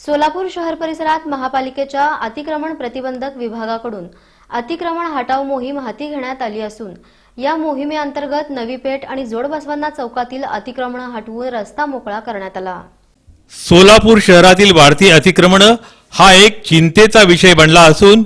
सोलापूर शहर परिसरात महापालिकेच्या अतिक्रमण प्रतिबंधक विभागाकडून अतिक्रमण हटाव मोहीम हाती घेण्यात आली असून या मोहिमेअंतर्गत नवी पेठ आणि जोडबसवांना चौकातील अतिक्रमण हटवून रस्ता मोकळा करण्यात आला. सोलापूर शहरातील वाढती अतिक्रमण हा एक चिंतेचा विषय बनला असून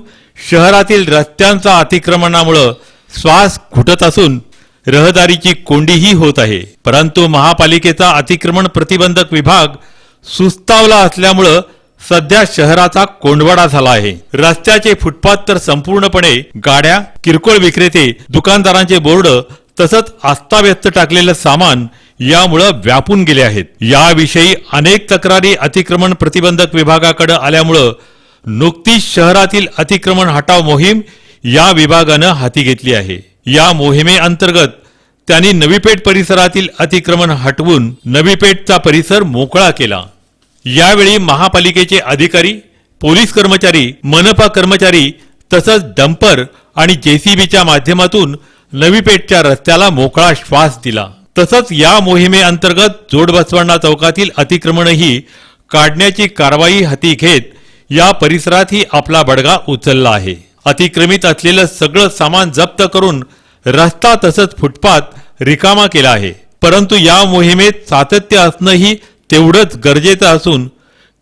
शहरातील रस्त्यांचा अतिक्रमणामुळं श्वास घुटत असून रहदारीची कोंडीही होत आहे. परंतु महापालिकेचा अतिक्रमण प्रतिबंधक विभाग सुस्तावला असल्यामुळं सध्या शहराचा कोंडवाडा झाला आहे. रस्त्याचे फुटपाथ तर संपूर्णपणे गाड्या किरकोळ विक्रेते दुकानदारांचे बोर्ड तसंच अस्ताव्यस्त टाकलेलं सामान यामुळं व्यापून गेले आहेत. याविषयी अनेक तक्रारी अतिक्रमण प्रतिबंधक विभागाकडे आल्यामुळं नुकतीच शहरातील अतिक्रमण हटाव मोहीम या विभागानं हाती घेतली आहे. या मोहिमेअंतर्गत त्यांनी नवीपेठ परिसरातील अतिक्रमण हटवून नवीपेठचा परिसर मोकळा केला. यावेळी महापालिकेचे अधिकारी पोलीस कर्मचारी मनपा कर्मचारी तसंच डंपर आणि जेसीबीच्या माध्यमातून नवीपेठच्या रस्त्याला मोकळा श्वास दिला. तसंच या मोहिमेअंतर्गत जोडबसवांना चौकातील अतिक्रमणही काढण्याची कारवाई हाती घेत या परिसरातही आपला बडगा उचलला आहे. अतिक्रमित असलेलं सगळं सामान जप्त करून रस्ता तसंच फुटपाथ रिकामा केला आहे. परंतु या मोहिमेत सातत्य असणंही तेवढंच गरजेचं असून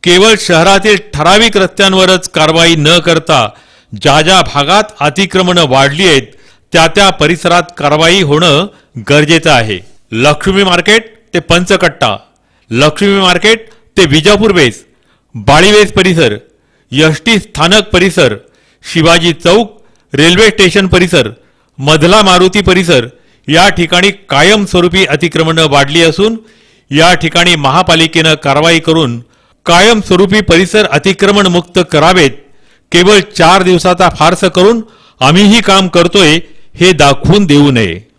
केवळ शहरातील ठराविक रस्त्यांवरच कारवाई न करता ज्या ज्या भागात अतिक्रमणं वाढली आहेत त्या त्या परिसरात कारवाई होणं गरजेचं आहे. लक्ष्मी मार्केट ते पंचकट्टा लक्ष्मी मार्केट ते विजापूर वेस बाळीवेस परिसर यष्टी स्थानक परिसर शिवाजी चौक रेल्वे स्टेशन परिसर मधला मारुती परिसर या ठिकाणी कायमस्वरूपी अतिक्रमणं वाढली असून या ठिकाणी महापालिकेनं कारवाई करून कायमस्वरूपी परिसर अतिक्रमण मुक्त करावेत केवळ चार दिवसाचा फार्स करून आम्हीही काम करतोय हे दाखवून देऊ नये.